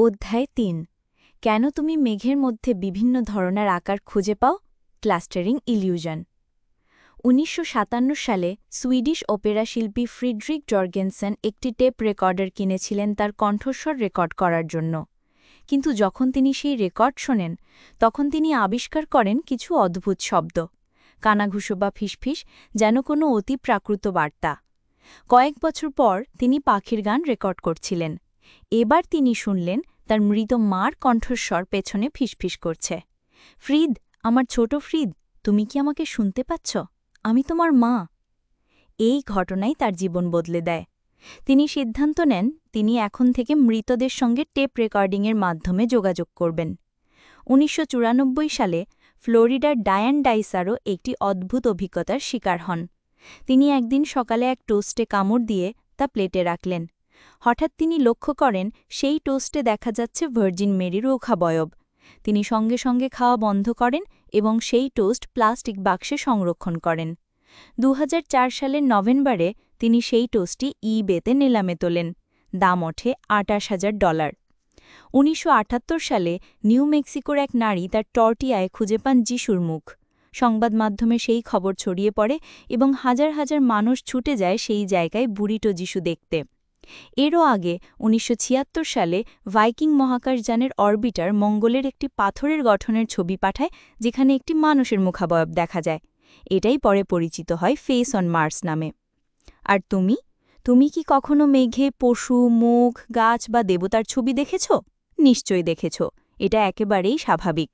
অধ্যায় তিন। কেন তুমি মেঘের মধ্যে বিভিন্ন ধরনের আকার খুঁজে পাও? Clustering illusion. উনিশশো সালে সুইডিশ ওপেরা শিল্পী ফ্রিডরিক জর্গেনসেন একটি টেপ রেকর্ডার কিনেছিলেন তার কণ্ঠস্বর রেকর্ড করার জন্য। কিন্তু যখন তিনি সেই রেকর্ড শোনেন, তখন তিনি আবিষ্কার করেন কিছু অদ্ভুত শব্দ। কানাঘুষো বা ফিসফিস, যেন কোনো অতি প্রাকৃত বার্তা। কয়েক বছর পর তিনি পাখির গান রেকর্ড করছিলেন। এবার তিনি শুনলেন তার মৃত মার কণ্ঠস্বর পেছনে ফিসফিস করছে। ফ্রিদ, আমার ছোট ফ্রিদ, তুমি কি আমাকে শুনতে পাচ্ছ? আমি তোমার মা। এই ঘটনাই তার জীবন বদলে দেয়। তিনি সিদ্ধান্ত নেন, তিনি এখন থেকে মৃতদের সঙ্গে টেপ রেকর্ডিংয়ের মাধ্যমে যোগাযোগ করবেন। উনিশশো চুরানব্বই সালে ফ্লোরিডার ডায়ান ডাইসারও একটি অদ্ভুত অভিজ্ঞতার শিকার হন। তিনি একদিন সকালে এক টোস্টে কামড় দিয়ে তা প্লেটে রাখলেন। হঠাৎ তিনি লক্ষ্য করেন, সেই টোস্টে দেখা যাচ্ছে ভার্জিন মেরির ওখাবয়ব তিনি সঙ্গে সঙ্গে খাওয়া বন্ধ করেন এবং সেই টোস্ট প্লাস্টিক বাক্সে সংরক্ষণ করেন। দু সালের নভেম্বরে তিনি সেই টোস্টটি ইবেতে নিলামে তোলেন। দাম ওঠে আটাশ হাজার ডলার। উনিশশো আটাত্তর সালে নিউ মেক্সিকোর এক নারী তার টর্টিয়ায় খুঁজে পান যিশুর মুখ। সংবাদ মাধ্যমে সেই খবর ছড়িয়ে পড়ে এবং হাজার হাজার মানুষ ছুটে যায় সেই জায়গায় বুড়িটো যিশু দেখতে। এরও আগে উনিশশো ছিয়াত্তর সালে ভাইকিং মহাকাশযানের অরবিটার মঙ্গলের একটি পাথরের গঠনের ছবি পাঠায়, যেখানে একটি মানুষের মুখাবয়ব দেখা যায়। এটাই পরে পরিচিত হয় ফেস অন মার্স নামে। আর তুমি? তুমি কি কখনো মেঘে পশু, মুখ, গাছ বা দেবতার ছবি দেখেছ? নিশ্চয়ই দেখেছ। এটা একেবারেই স্বাভাবিক।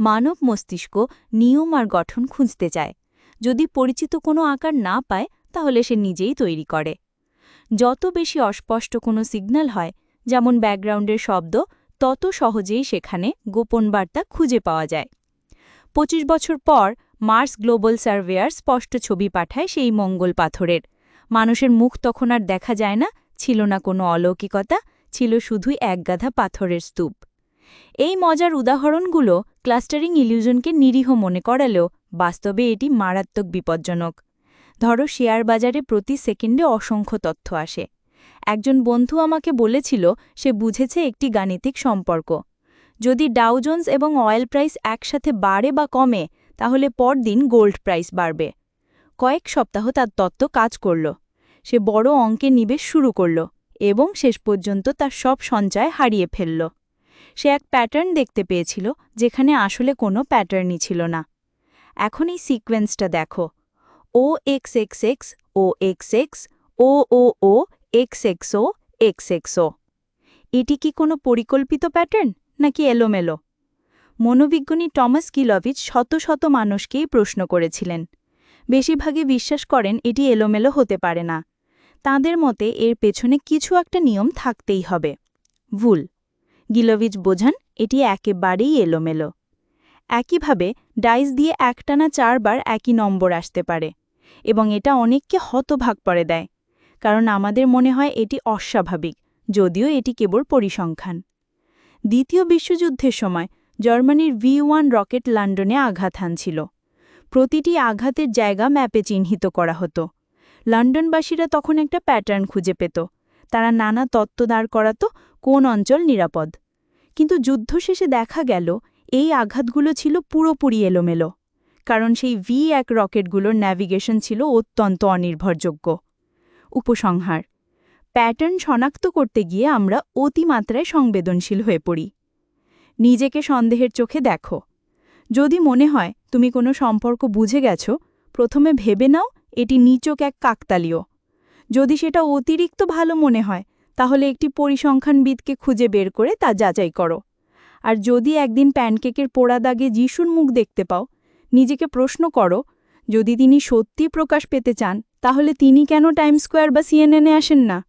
মানব মস্তিষ্ক নিয়ম আর গঠন খুঁজতে চায়। যদি পরিচিত কোনো আকার না পায়, তাহলে সে নিজেই তৈরি করে। যত বেশি অস্পষ্ট কোনো সিগন্যাল হয়, যেমন ব্যাকগ্রাউন্ডের শব্দ, তত সহজেই সেখানে গোপন বার্তা খুঁজে পাওয়া যায়। ২৫ বছর পর মার্স গ্লোবাল সার্ভেয়ার স্পষ্ট ছবি পাঠায় সেই মঙ্গল পাথরের। মানুষের মুখ তখন আর দেখা যায় না, ছিল না কোনো অলৌকিকতা, ছিল শুধুই একগাধা পাথরের স্তূপ। এই মজার উদাহরণগুলো ক্লাস্টারিং ইলিউশনকে নিরীহ মনে করালেও বাস্তবে এটি মারাত্মক বিপজ্জনক। ধরো শেয়ার বাজারে প্রতি সেকেন্ডে অসংখ্য তথ্য আসে। একজন বন্ধু আমাকে বলেছিল, সে বুঝেছে একটি গাণিতিক সম্পর্ক। যদি ডাউজন্স এবং অয়েল প্রাইস একসাথে বাড়ে বা কমে, তাহলে পরদিন গোল্ড প্রাইস বাড়বে। কয়েক সপ্তাহ তার তত্ত্ব কাজ করল। সে বড় অঙ্কে নিবেশ শুরু করল এবং শেষ পর্যন্ত তার সব সঞ্চয় হারিয়ে ফেলল। সে এক প্যাটার্ন দেখতে পেয়েছিল, যেখানে আসলে কোনো প্যাটার্নই ছিল না। এখন এই সিকোয়েন্সটা দেখো। O X X X O X X O O O X X O X X O এটি কি কোনো পরিকল্পিত প্যাটার্ন নাকি এলোমেলো? মনোবিজ্ঞানী টমাস কিলভিচ শত শত মানুষকেই প্রশ্ন করেছিলেন। বেশিরভাগই বিশ্বাস করেন এটি এলোমেলো হতে পারে না। তাদের মতে এর পেছনে কিছু একটা নিয়ম থাকতেই হবে। ভুল। গিলোভিচ বোঝান, এটি একেবারেই এলোমেলো। একইভাবে ডাইস দিয়ে একটানা চারবার একই নম্বর আসতে পারে এবং এটা অনেককে হতভাগ পরে দেয়, কারণ আমাদের মনে হয় এটি অস্বাভাবিক, যদিও এটি কেবল পরিসংখ্যান। দ্বিতীয় বিশ্বযুদ্ধের সময় জার্মানির ভি ওয়ান রকেট লন্ডনে আঘাত হানছিল। প্রতিটি আঘাতের জায়গা ম্যাপে চিহ্নিত করা হতো। লন্ডনবাসীরা তখন একটা প্যাটার্ন খুঁজে পেত। তারা নানা তত্ত্ব দাঁড় করাত কোন অঞ্চল নিরাপদ। কিন্তু যুদ্ধ শেষে দেখা গেল এই আঘাতগুলো ছিল পুরোপুরি এলোমেলো, কারণ সেই ভি এক রকেটগুলোর ন্যাভিগেশন ছিল অত্যন্ত অনির্ভরযোগ্য। উপসংহার প্যাটার্ন শনাক্ত করতে গিয়ে আমরা অতিমাত্রায় সংবেদনশীল হয়ে পড়ি। নিজেকে সন্দেহের চোখে দেখো। যদি মনে হয় তুমি কোনো সম্পর্ক বুঝে গেছ, প্রথমে ভেবে নাও এটি নিচক এক কাকতালীয়। যদি সেটা অতিরিক্ত ভালো মনে হয়, তাহলে একটি পরিসংখ্যানবিদকে খুঁজে বের করে তা যাচাই করো। আর যদি একদিন প্যানকেকের পোড়া দাগে যিশুর মুখ দেখতে পাও, নিজেকে প্রশ্ন করো, যদি তিনি সত্যি প্রকাশ পেতে চান, তাহলে তিনি কেন টাইম স্কোয়ার বা সিএনএনে আসেন না?